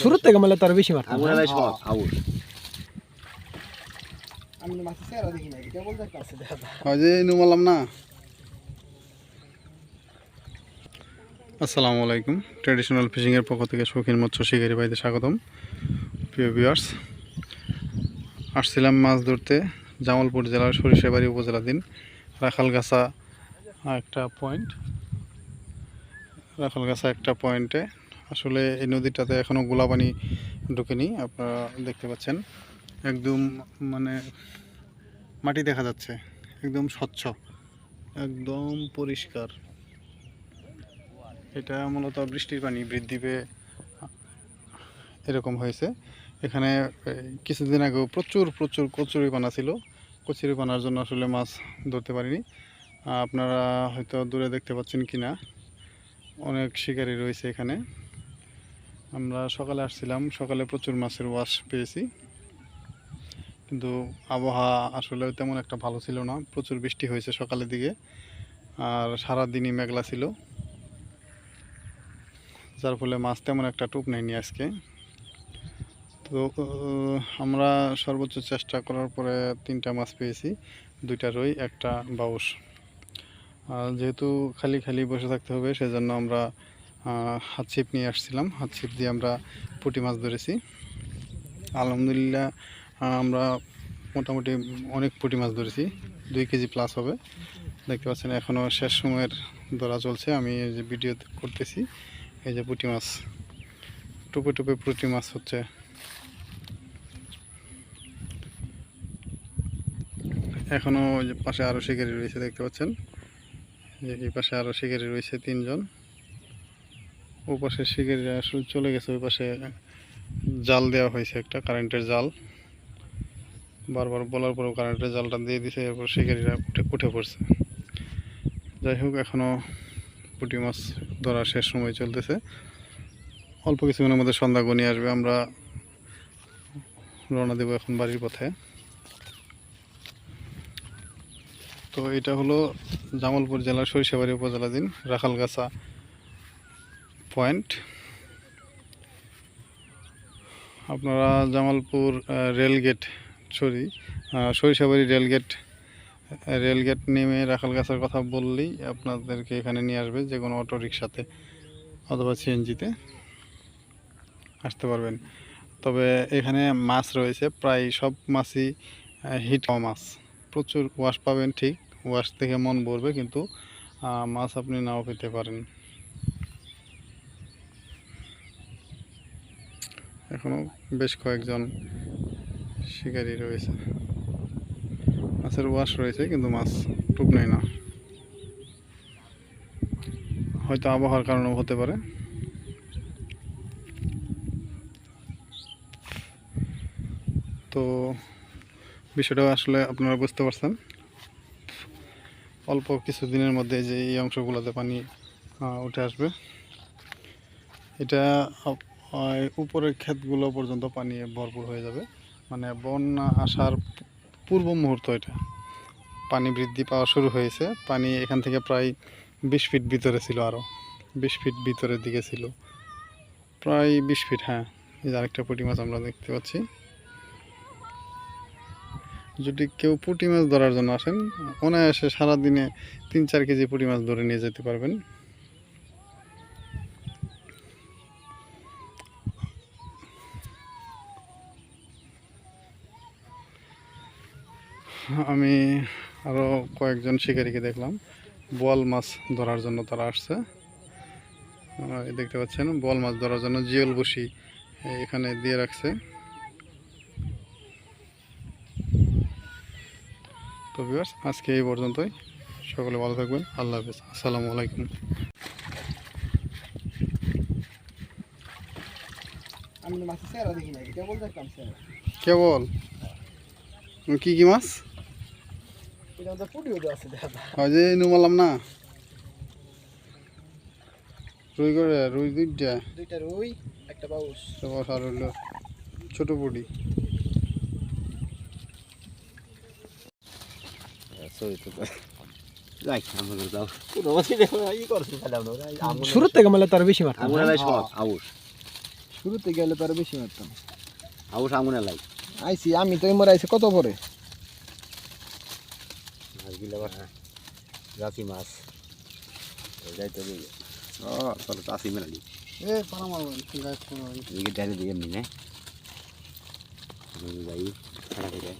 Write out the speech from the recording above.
শুরুর থেকে মানে তার বেশি মারতাম। নুমালাম না। আসসালামু আলাইকুম। ট্র্যাডিশনাল ফিশিংয়ের পক্ষ থেকে শৌখিন মৎস্য শিকারী ভাইদের স্বাগতম। প্রিয় ভিউয়ার্স আসছিলাম মাছ ধরতে জামালপুর জেলার সরিষাবাড়ি উপজেলাধীন রাখালগাছা একটা পয়েন্ট রাখালগাছা একটা পয়েন্টে। আসলে এই নদীটাতে এখনও গোলাপানি ঢুকেনি, আপনারা দেখতে পাচ্ছেন। একদম মানে মাটি দেখা যাচ্ছে, একদম স্বচ্ছ, একদম পরিষ্কার। এটা মূলত বৃষ্টির পানি, বৃদ্ধি পেয়ে এরকম হয়েছে। এখানে কিছুদিন আগেও প্রচুর প্রচুর কচুরিপানা ছিল। কচুরিপানার জন্য আসলে মাছ ধরতে পারিনি। আপনারা হয়তো দূরে দেখতে পাচ্ছেন কি না অনেক শিকারি রয়েছে এখানে। আমরা সকালে আসছিলাম, সকালে প্রচুর মাছের ওয়াশ পেয়েছি। কিন্তু আবহাওয়া আসলে তেমন একটা ভালো ছিল না, প্রচুর বৃষ্টি হয়েছে সকালের দিকে, আর সারা দিনই মেঘলা ছিল। যার ফলে মাছ তেমন একটা টুপ নেয়নি আজকে। তো আমরা সর্বোচ্চ চেষ্টা করার পরে তিনটা মাছ পেয়েছি, দুইটা রই, একটা আর যেহেতু খালি খালি বসে থাকতে হবে, সেজন্য আমরা হাত ছিপ নিয়ে আসছিলাম। হাত ছিপ দিয়ে আমরা পুঁটি মাছ ধরেছি। আলহামদুলিল্লাহ আমরা মোটামুটি অনেক পুঁটি মাছ ধরেছি। দুই কেজি প্লাস হবে। দেখতে পাচ্ছেন এখনও শেষ সময়ের ধরা চলছে। আমি যে ভিডিও করতেছি, এই যে পুঁটি মাছ। টুপে টুপে পুঁটি মাছ হচ্ছে। এখনও পাশে আরও শিকারি রয়েছে, দেখতে পাচ্ছেন। এই পাশে আরও শিকারি রয়েছে তিনজন। ও পাশে শিকারিরা আসলে চলে গেছে, ওই পাশে জাল দেওয়া হয়েছে একটা, কারেন্টের জাল। বারবার বলার পরেও কারেন্টের জালটা দিয়ে দিছে, এরপর শিকারিরা উঠে উঠে পড়ছে। যাই হোক এখনও পুঁটি মাছ ধরা শেষ সময় চলতেছে। অল্প কিছুক্ষণের মধ্যে সন্ধ্যা গনিয়ে আসবে, আমরা রওনা দেবো এখন বাড়ির পথে। তো এটা হলো জামালপুর জেলার সরিষাবাড়ি উপজেলাধীন রাখালগাছা পয়েন্ট। আপনারা Jamalpur rail gate, sorry Sarishabari rail gate rail gate নেমে রাখালগাছার কথা বললেই আপনাদেরকে এখানে নিয়ে আসবে যে কোনো অটো রিক্সাতে অথবা সিএনজিতে আসতে পারবেন। তবে এখানে মাছ রয়েছে, প্রায় সব মাছই হিট মাছ। প্রচুর ওয়াশ পাবেন, ঠিক। ওয়াশ থেকে মন ভরবে, কিন্তু মাছ আপনি নাও পেতে পারেন। এখনও বেশ কয়েকজন শিকারী রয়েছে। মাছের ওয়াশ রয়েছে, কিন্তু মাছ টুক নেয় না। হয়তো আবহাওয়ার কারণেও হতে পারে। তো, বিষয়টা আসলে আপনারা বুঝতে পারছেন। অল্প কিছু দিনের মধ্যে যে এই অংশগুলোতে পানি উঠে আসবে। এটা উপরের ক্ষেতগুলো পর্যন্ত পানি ভরপুর হয়ে যাবে। মানে বন্যা আসার পূর্ব মুহূর্ত এটা। পানি বৃদ্ধি পাওয়া শুরু হয়েছে। পানি এখান থেকে প্রায় বিশ ফিট ভিতরে ছিল আরও বিশ ফিট ভিতরের দিকে ছিল। প্রায় বিশ ফিট হ্যাঁ। এই আরেকটা পুঁটি মাছ আমরা দেখতে পাচ্ছি। যদি কেউ পুঁটি মাছ ধরার জন্য আসেন, অনায়াসে সারাদিনে তিন চার কেজি পুঁটি মাছ ধরে নিয়ে যেতে পারবেন। আমি আরও কয়েকজন শিকারীকে দেখলাম, বোয়াল মাছ ধরার জন্য তারা আসছে। দেখতে পাচ্ছেন, বোয়াল মাছ ধরার জন্য জিওল বসি এখানে দিয়ে রাখছে। তো ভিউয়ার্স আজকে এই পর্যন্তই। সকলে ভালো থাকবেন। আল্লাহ হাফিজ। আসসালামু আলাইকুম। কেবল কি কি মাছ? যে নুমালাম না? রুই করে রুই দুইটা? দুইটা রুই একটা বাউস আর হলো ছোট পুটি সরি তো যাই আমার যাও কোনো অবস্থি দেখো ই করছে ফেলাম না ওরা আগুন শুরু থেকে তার বেশি মারতাম আউস শুরুতে গেলে তার বেশি মারতাম। আউস আগুন লাই। আইসি আমি তো এমর আইসি কত পরে? মাছ গিলা রাতি মাছ। যাই তো ও চলো চাষি মেলালি। এ পারা মারবো গাছ এদিকে ডাইরে দিয়ে এমনি না। যাই খারাপ হয়ে যায়